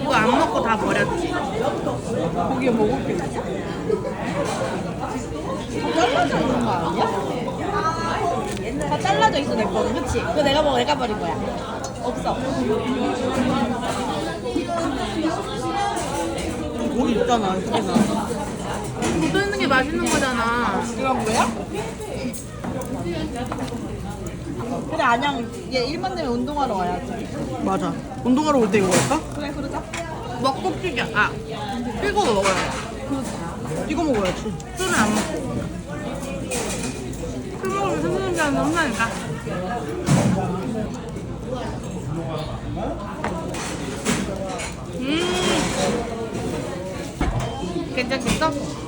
이거 안 먹고 다 버렸지? 고기 먹을 게 있어? 잘라져 있는 거 아니야? 다 잘라져 있어 내 거는 그치? 그거 내가 먹어 내가 버린 거야 없어 고기 있잖아 두개나 묻어 있는 게 맛있는 거잖아. 이건 뭐야? 그래 안녕 얘 일만 되면 운동하러 와야지 맞아. 운동하러 올 때 이거 할까? 그래 그러자 먹고 피자. 아, 먹어야 돼. 이거 먹어야지. 술은 안 먹고. 술 먹으면 승승장은 혼나니까. 괜찮겠어?